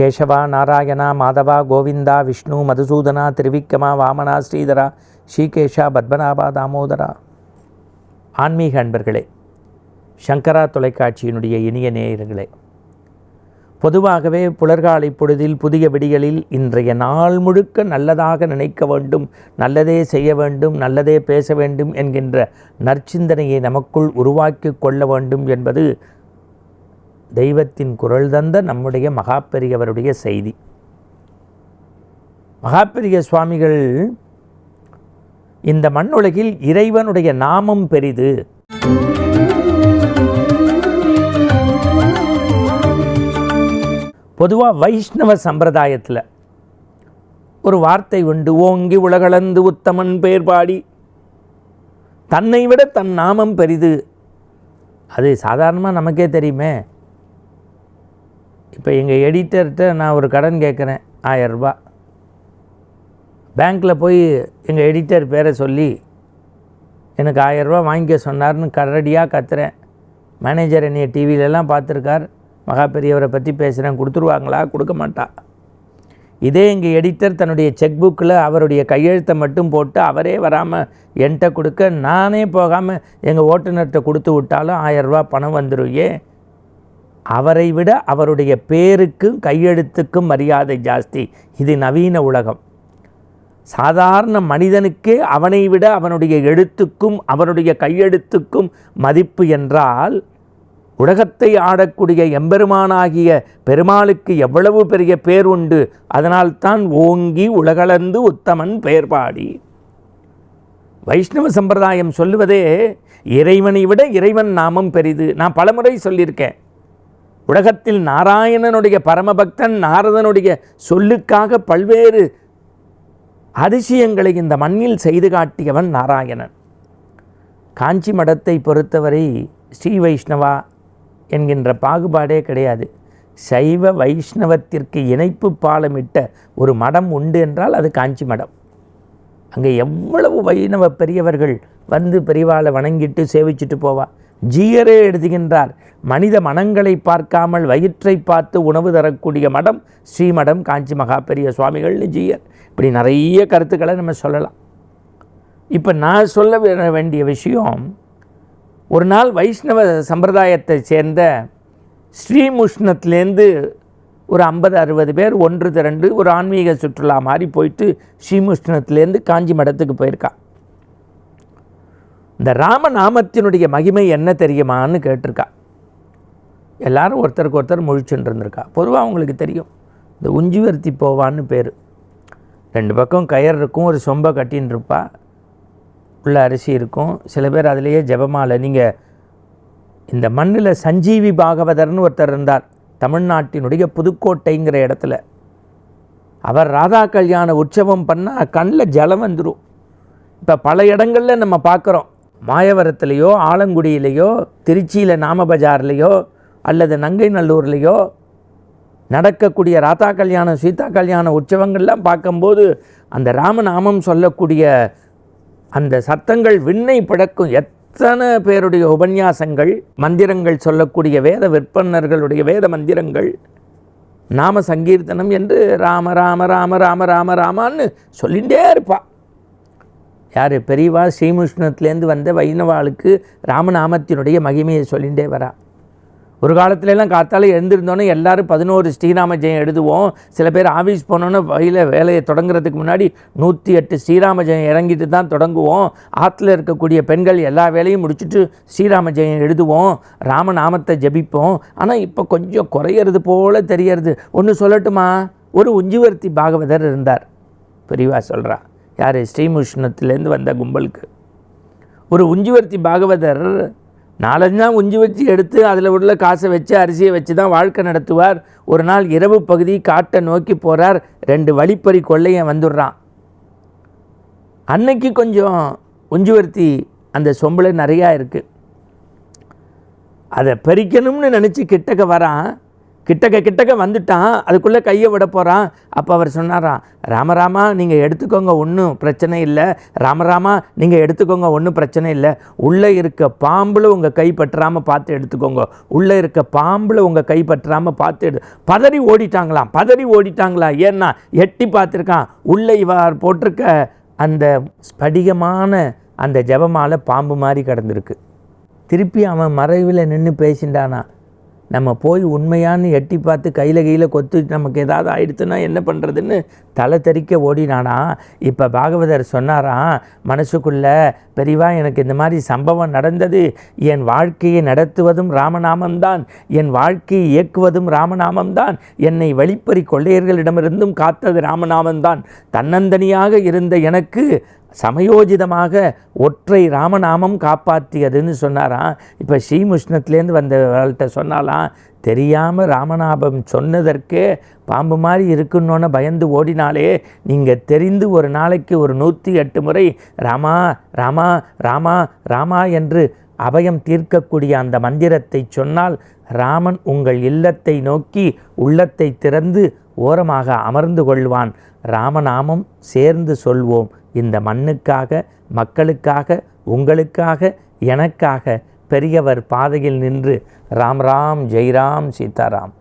கேசவா நாராயணா மாதவா கோவிந்தா விஷ்ணு மதுசூதனா திருவிக்கமா வாமனா ஸ்ரீதரா ஸ்ரீகேஷா பத்மநாபா தாமோதரா ஆன்மீக அன்பர்களே சங்கரா தொலைக்காட்சியினுடைய இனிய நேயர்களே பொதுவாகவே புலர்காலை பொழுதில் புதிய விடிகளில் இன்றைய நாள் முழுக்க நல்லதாக நினைக்க வேண்டும் நல்லதே செய்ய வேண்டும் நல்லதே பேச வேண்டும் என்கின்ற நற்சிந்தனையை நமக்குள் உருவாக்கி கொள்ள வேண்டும் என்பது தெய்வத்தின் குரல் தந்த நம்முடைய மகாபெரியவருடைய செய்தி. மகாபெரிய சுவாமிகள் இந்த மண்ணுலகில் இறைவனுடைய நாமம் பெரிது. பொதுவாக வைஷ்ணவ சம்பிரதாயத்தில் ஒரு வார்த்தை உண்டு ஓங்கி உலகளந்து உத்தமன் பேர் பாடி தன்னை விட தன் நாமம் பெரிது. அது சாதாரணமாக நமக்கே தெரியுமே. இப்போ எங்கள் எடிட்டர்கிட்ட நான் ஒரு கடன் கேட்குறேன் ஆயரூபா பேங்க்கில் போய் எங்கள் எடிட்டர் பேரை சொல்லி எனக்கு ஆயரூபா வாங்கிக்க சொன்னார்னு கரடியாக கத்துறேன். மேனேஜர் என்னைய டிவியிலலாம் பார்த்துருக்கார். மகா பெரியவரை பற்றி பேசுகிறேன் கொடுத்துருவாங்களா? கொடுக்க மாட்டா. இதே எங்கள் எடிட்டர் தன்னுடைய செக் புக்கில் அவருடைய கையெழுத்தை மட்டும் போட்டு அவரே வராமல் என்கிட்ட கொடுக்க நானே போகாமல் எங்கள் ஓட்டுநர்கிட்ட கொடுத்து விட்டாலும் ஆயரூபா பணம் வந்துடும் ஏன் அவரை விட அவருடைய பேருக்கும் கையெழுத்துக்கும் மரியாதை ஜாஸ்தி. இது நவீன உலகம். சாதாரண மனிதனுக்கே அவனை விட அவனுடைய எழுத்துக்கும் அவனுடைய கையெழுத்துக்கும் மதிப்பு என்றால் உலகத்தை ஆடக்கூடிய எம்பெருமானாகிய பெருமாளுக்கு எவ்வளவு பெரிய பேர் உண்டு? அதனால்தான் ஓங்கி உலகளந்து உத்தமன் பெயர் பாடி. வைஷ்ணவ சம்பிரதாயம் சொல்லுவதே இறைவனை விட இறைவன் நாமம் பெரிது. நான் பலமுறை சொல்லியிருக்கேன். உலகத்தில் நாராயணனுடைய பரமபக்தன் நாரதனுடைய சொல்லுக்காக பல்வேறு அதிசயங்களை இந்த மண்ணில் செய்து காட்டியவன் நாராயணன். காஞ்சி மடத்தை பொறுத்தவரை ஸ்ரீ வைஷ்ணவா என்கின்ற பாகுபாடே கிடையாது. சைவ வைஷ்ணவத்திற்கு இணைப்பு பாலமிட்ட ஒரு மடம் உண்டு என்றால் அது காஞ்சி மடம். அங்கே எவ்வளவு வைணவ பெரியவர்கள் வந்து பெரியவாளை வணங்கிட்டு சேவிச்சுட்டு போவா. ஜீயரே எழுதுகின்றார். மனித மனங்களை பார்க்காமல் வயிற்றை பார்த்து உணவு தரக்கூடிய மடம் ஸ்ரீமடம் காஞ்சி மகா பெரிய சுவாமிகள்னு ஜீயர். இப்படி நிறைய கருத்துக்களை நம்ம சொல்லலாம். இப்போ நான் சொல்ல வேண்டிய விஷயம் ஒரு நாள் வைஷ்ணவ சம்பிரதாயத்தை சேர்ந்த ஸ்ரீமுஷ்ணத்துலேருந்து ஒரு ஐம்பது அறுபது பேர் ஒன்று திரண்டு ஒரு ஆன்மீக சுற்றுலா மாதிரி போயிட்டு ஸ்ரீமுஷ்ணத்துலேருந்து காஞ்சி மடத்துக்கு போயிருக்கான் இந்த ராமநாமத்தினுடைய மகிமை என்ன தெரியுமான்னு கேட்டிருக்கா. எல்லாரும் ஒருத்தருக்கு ஒருத்தர் முழிச்சுட்டு இருந்திருக்கா பொதுவாக அவங்களுக்கு தெரியும். இந்த உஞ்சிவர்த்தி போவான்னு பேர். ரெண்டு பக்கம் கயர் இருக்கும் ஒரு சொம்பை கட்டின்னு இருப்பா உள்ள அரிசி இருக்கும். சில பேர் அதிலேயே ஜெபமாலை. நீங்கள் இந்த மண்ணில் சஞ்சீவி பாகவதர்னு ஒருத்தர் இருந்தார். தமிழ்நாட்டினுடைய புதுக்கோட்டைங்கிற இடத்துல. அவர் ராதா கல்யாண உற்சவம் பண்ணால் கண்ணில் ஜலம் வந்துடும் இப்போ பல இடங்களில் நம்ம பார்க்குறோம் மாயவரத்துலேயோ ஆலங்குடியிலையோ திருச்சியில் நாமபஜார்லேயோ அல்லது நங்கைநல்லூர்லேயோ நடக்கக்கூடிய ராதா கல்யாணம் சீதா கல்யாண உற்சவங்கள்லாம் பார்க்கும்போது அந்த ராமநாமம் சொல்லக்கூடிய அந்த சத்தங்கள் விண்ணை பிடக்கும். எத்தனை பேருடைய உபன்யாசங்கள் மந்திரங்கள் சொல்லக்கூடிய வேத விற்பனர்களுடைய வேத மந்திரங்கள் நாம சங்கீர்த்தனம் என்று ராம ராம ராம ராம ராம ராமான்னு சொல்லிகிட்டே இருப்பாள் யார்? பெரியவா ஸ்ரீமுஷ்ணத்துலேருந்து வந்த வைணவாளுக்கு ராமநாமத்தினுடைய மகிமையை சொல்லிகிட்டே வரா. ஒரு காலத்துலலாம் காத்தால எழுந்திருந்தோன்னே எல்லாரும் பதினோரு ஸ்ரீராம ஜெயம் எழுதுவோம். சில பேர் ஆஃபீஸ் போனோன்னே வயல வேலையை தொடங்குறதுக்கு முன்னாடி நூற்றி எட்டு ஸ்ரீராம ஜெயம் இறங்கிட்டு தான் தொடங்குவோம். ஆற்றுல இருக்கக்கூடிய பெண்கள் எல்லா வேலையும் முடிச்சுட்டு ஸ்ரீராம ஜெயம் எழுதுவோம். ராமநாமத்தை ஜெபிப்போம். ஆனால் இப்போ கொஞ்சம் குறையிறது போல் தெரியறது. ஒன்று சொல்லட்டுமா? ஒரு உஞ்சிவர்த்தி பாகவதர் இருந்தார். பெரியவா சொல்கிறா யார்? ஸ்ரீமுஷ்ணத்துலேருந்து வந்த கும்பலுக்கு. ஒரு உஞ்சிவர்த்தி பாகவதர் நாலஞ்சா உஞ்சி வச்சு எடுத்து அதில் உள்ள காசை வச்சு அரிசியை வச்சு தான் வாழ்க்கை நடத்துவார். ஒரு நாள் இரவு பகுதி காட்டை நோக்கி போகிறார் ரெண்டு வழிப்பறி கொள்ளையன் வந்துடுறான். அன்னைக்கு கொஞ்சம் உஞ்சுவர்த்தி அந்த சொம்பில் நிறையா இருக்குது அதை பறிக்கணும்னு நினச்சி கிட்டக்க வரான். கிட்டக்க கிட்டக்க வந்துட்டான். அதுக்குள்ளே கையை விட போகிறான் அப்போ அவர் சொன்னாராம் ராமராமா நீங்கள் எடுத்துக்கோங்க ஒன்றும் பிரச்சனை இல்லை. ராமராமா நீங்கள் எடுத்துக்கோங்க ஒன்றும் பிரச்சனை இல்லை. உள்ளே இருக்க பாம்பில் உங்கள் கை பற்றாமல் பார்த்து எடுத்துக்கோங்க. உள்ளே இருக்க பாம்பில் உங்கள் கை பற்றாமல் பார்த்து எடு பதறி ஓடிட்டாங்களாம். பதறி ஓடிட்டாங்களா? ஏன்னா எட்டி பார்த்துருக்கான். உள்ளே இவர் போட்டிருக்க அந்த ஸ்படிகமான அந்த ஜெபமாலை பாம்பு மாதிரி கிடந்திருக்கு. திருப்பி அவன் மறைவில் நின்று பேசிண்டானா? நம்ம போய் உண்மையான்னு எட்டி பார்த்து கையில் கையில் கொத்து நமக்கு ஏதாவது ஆயிடுத்துன்னா என்ன பண்ணுறதுன்னு தலை தெறிக்க ஓடினானா? இப்போ பாகவதர் சொன்னாராம் மனசுக்குள்ளே பெரிவா எனக்கு இந்த மாதிரி சம்பவம் நடந்தது. என் வாழ்க்கையை நடத்துவதும் ராமநாமம்தான். என் வாழ்க்கையை இயக்குவதும் ராமநாமம்தான். என்னை வழிப்பறி கொள்ளையர்களிடமிருந்தும் காத்தது ராமநாமம்தான். தன்னந்தனியாக இருந்த எனக்கு சமயோஜிதமாக ஒற்றை ராமநாமம் காப்பாற்றியதுன்னு சொன்னாராம். இப்போ ஸ்ரீமுஷ்ணத்துலேருந்து வந்தவர்கள்ட்ட சொன்னாலாம் தெரியாமல் ராமநாபம் சொன்னதற்கே பாம்பு மாதிரி இருக்குன்னொன்னு பயந்து ஓடினாலே நீங்கள் தெரிந்து ஒரு நாளைக்கு ஒரு நூற்றி எட்டு முறை ராமா ராமா ராமா ராமா என்று அபயம் தீர்க்கக்கூடிய அந்த மந்திரத்தை சொன்னால் ராமன் உங்கள் இல்லத்தை நோக்கி உள்ளத்தை திறந்து ஓரமாக அமர்ந்து கொள்வான். ராமநாமம் சேர்ந்து சொல்வோம். இந்த மண்ணுக்காக மக்களுக்காக உங்களுக்காக எனக்காக பெரியவர் பாதையில் நின்று ராம் ராம் ஜெய்ராம் சீதாராம்.